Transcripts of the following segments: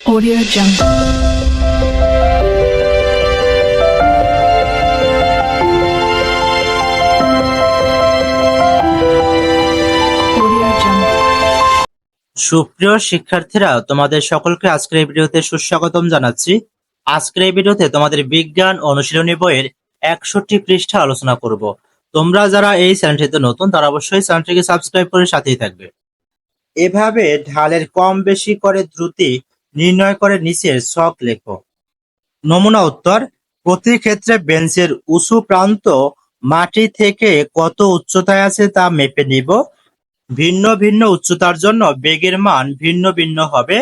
Audio Jungle. সুপ্রিয় শিক্ষার্থীরা, তোমাদের সকলকে আজকের এই ভিডিওতে সুস্বাগতম জানাচ্ছি। আজকের এই ভিডিওতে তোমাদের বিজ্ঞান অনুশীলনী বইয়ের একষট্টি পৃষ্ঠা আলোচনা করব। তোমরা যারা এই চ্যানেলটিতে নতুন, তারা অবশ্যই চ্যানেলটিকে সাবস্ক্রাইব করে সাথেই থাকবে। এভাবে ঢালের কম বেশি করে দ্রুতি নির্ণয় করে নিচের ছক লেখো। নমুনা উত্তর, প্রতি ক্ষেত্রে বেঞ্চের উঁচু প্রান্ত মাটি থেকে কত উচ্চতায় আছে তা মেপে নিব। ভিন্ন ভিন্ন উচ্চতার জন্য বেগের মান ভিন্ন ভিন্ন হবে।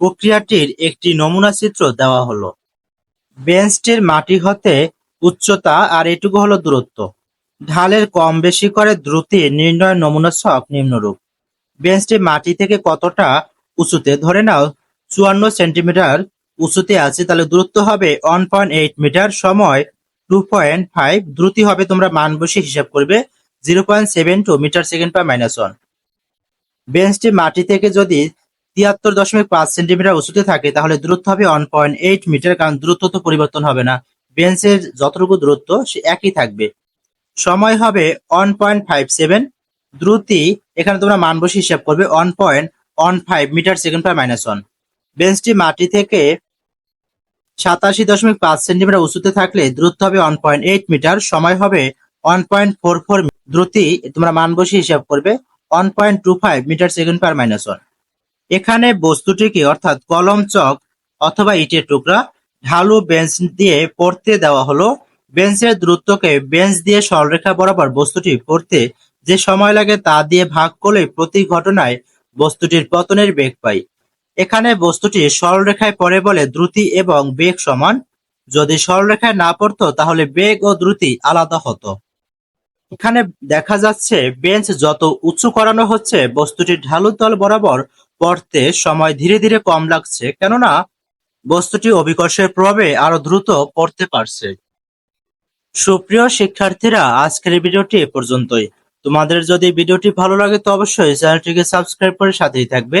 প্রক্রিয়াটির একটি নমুনা চিত্র দেওয়া হলো। বেঞ্চটির মাটি হতে উচ্চতা আর এটুকু হলো দূরত্ব। ঢালের কম বেশি করে দ্রুতি নির্ণয় নমুনা ছক নিম্নরূপ। বেঞ্চটি মাটি থেকে কতটা উঁচুতে ধরে নাও চুয়ান্ন সেন্টিমিটার উঁচুতে আছে, তাহলে দূরত্ব হবে ওয়ান পয়েন্ট এইট মিটার, সময় টু পয়েন্ট ফাইভ দ্রুতি হবে তোমরা মান বসে হিসাব করবে zero point seven two metre second per minus one বেঞ্চটি মাটি থেকে যদি তিয়াত্তর দশমিক পাঁচ সেন্টিমিটার উঁচুতে থাকে, তাহলে দূরত্ব হবে ওয়ান পয়েন্ট এইট মিটার, কারণ দূরত্ব তো পরিবর্তন হবে না। বেঞ্চের যতটুকু দূরত্ব, সে একই থাকবে। সময় হবে ওয়ান পয়েন্ট ফাইভ সেভেন দ্রুতি, এখানে তোমরা মান বসে হিসাব করবে one point one five metre second per minus one বেঞ্চটি মাটি থেকে সাতাশি দশমিক পাঁচ সেন্টিমিটার উঁচুতে থাকলে দূরত্ব হবে ওয়ান পয়েন্ট এইট মিটার, সময় হবে ওয়ান পয়েন্ট ফোর ফোর দ্রুতি তোমরা মান বসে হিসাব করবে one point two five metre second per minus one এখানে বস্তুটিকে অর্থাৎ কলম, চক অথবা ইটের টুকরা ঢালু বেঞ্চ দিয়ে পড়তে দেওয়া হলো। বেঞ্চের দূরত্বকে বেঞ্চ দিয়ে সরলরেখা বরাবর বস্তুটি পড়তে যে সময় লাগে তা দিয়ে ভাগ করলে প্রতি ঘটনায় বস্তুটির পতনের বেগ পাই। এখানে বস্তুটি সরলরেখায় পড়ে বলে দ্রুতি এবং বেগ সমান। যদি সরলরেখায় না পড়তো, তাহলে বেগ ও দ্রুতি আলাদা হতো। এখানে দেখা যাচ্ছে, বেঞ্চ যত উঁচু করানো হচ্ছে, বস্তুটির ঢালু তল বরাবর পড়তে সময় ধীরে ধীরে কম লাগছে, কেননা বস্তুটি অভিকর্ষের প্রভাবে আরও দ্রুত পড়তে পারছে। সুপ্রিয় শিক্ষার্থীরা, আজকের ভিডিওটি এ পর্যন্তই। তোমাদের যদি ভিডিওটি ভালো লাগে, তো অবশ্যই চ্যানেলটিকে সাবস্ক্রাইব করে সাথেই থাকবে।